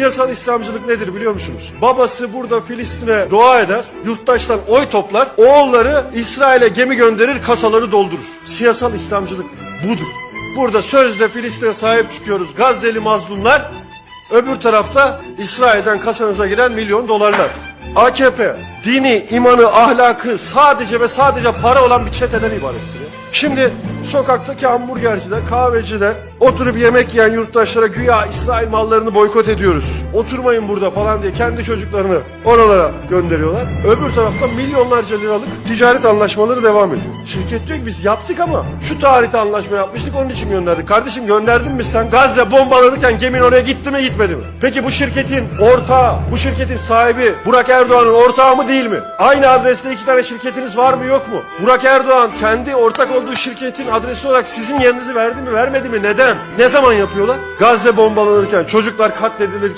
Siyasal İslamcılık nedir biliyor musunuz? Babası burada Filistin'e dua eder, yurttaştan oy toplar, oğulları İsrail'e gemi gönderir, kasaları doldurur. Siyasal İslamcılık budur. Burada sözde Filistin'e sahip çıkıyoruz. Gazze'li mazlumlar, öbür tarafta İsrail'den kasanıza giren milyon dolarlar. AKP dini, imanı, ahlakı sadece ve sadece para olan bir çeteden ibarettir. Şimdi sokaktaki hamburgerciler, kahveciler oturup yemek yiyen yurttaşlara güya İsrail mallarını boykot ediyoruz. Oturmayın burada falan diye kendi çocuklarını oralara gönderiyorlar. Öbür tarafta milyonlarca liralık ticaret anlaşmaları devam ediyor. Şirket diyor ki biz yaptık ama şu tarihte anlaşma yapmıştık onun için gönderdik. Kardeşim gönderdin mi sen? Gazze bombalanırken gemin oraya gitti mi gitmedi mi? Peki bu şirketin ortağı, bu şirketin sahibi Burak Erdoğan'ın ortağı mı değil mi? Aynı adreste iki tane şirketiniz var mı yok mu? Burak Erdoğan kendi ortak olduğu şirketin adresi olarak sizin yerinizi verdi mi vermedi mi? Neden? Ne zaman yapıyorlar? Gazze bombalanırken, çocuklar katledilirken